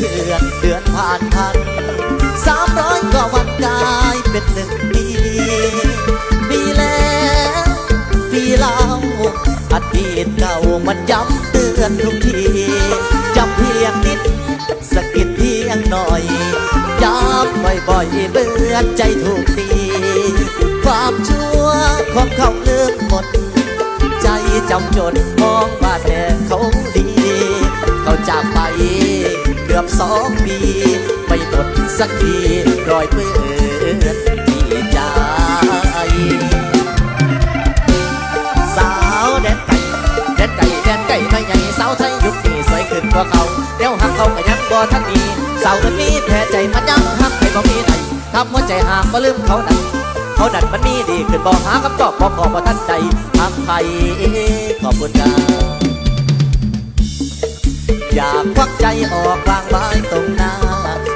เดือนเดือนผ่านพันสามร้อยกว่าวันกลายเป็นหนึ่งปีปีแล้วปีเล่าอดีตเก่ามันย้ำเตือนทุกทีจำเพียงนิดสะกิดเพียงหน่อยย้ำบ่อยๆเบื่อใจถูกตีความชั่วของเขาลืมหมด ใจจำจนมองว่าแต่เขาดีเขา สองปีไม่หมดสักทีรอยเปื้อนที่ใจสาวแดนไก่แดนไก่แดนไก่ไม่ใหญ่สาวไทยยุคนี้สวยขึ้นกว่าเขาเดี๋ยวหักเขาก็ยังบ่ทันมีสาวคนนี้แพ้ใจมันยังหักไปบ่มีไหนทำหัวใจห่างบ่ลืมเขานั้นเขานั้นมันมีดีขึ้นบ่หาคำตอบบ่ขอบ่ทันใจหักไปขอบคุณครับ อยากควักใจออกวางไว้ตรงหน้า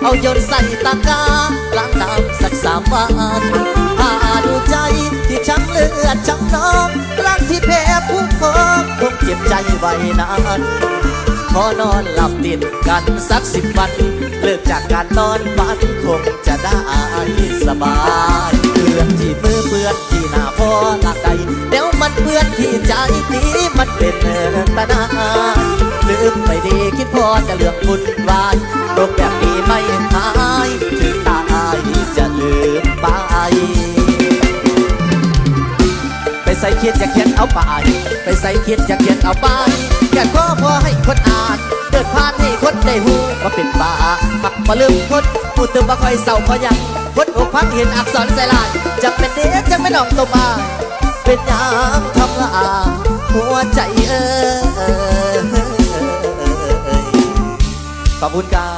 เอายนใส่ตะกร้าล้างน้ำสักสามวันหาดูใจที่ช้ำเลือดช้ำน้ำล้างที่แพ้ผู้พองคงเก็บใจไว้นานขอนอนหลับติดกันสักสิบวัน เลิกจากการนอนฝันคงจะได้สบายเปื้อนที่มือเปื้อนที่หน้าพอหลักใดเดี๋ยวมันเปื้อนที่ใจนี้มันเป็นตนา จะเลือกบุญวายโรคแบบนี้ไม่หายถึงตายจะลืมไป ไปใส่เขียนอย่าเขียนเอาไปไปใส่เขียนอย่าเขียนเอาไปอย่าขอพอให้คนอ่านเดินผ่านให้คนได้หูว่าเป็นบ้ามักมาลืมคนพูดถึงว่าคอยเศร้าเพราะยังคนอกพังเห็นอักษรใส่ลายจะเป็นเด็กจะไม่นองตัวมาเป็นยามทำละอาหัวใจ ขอบคุณครับ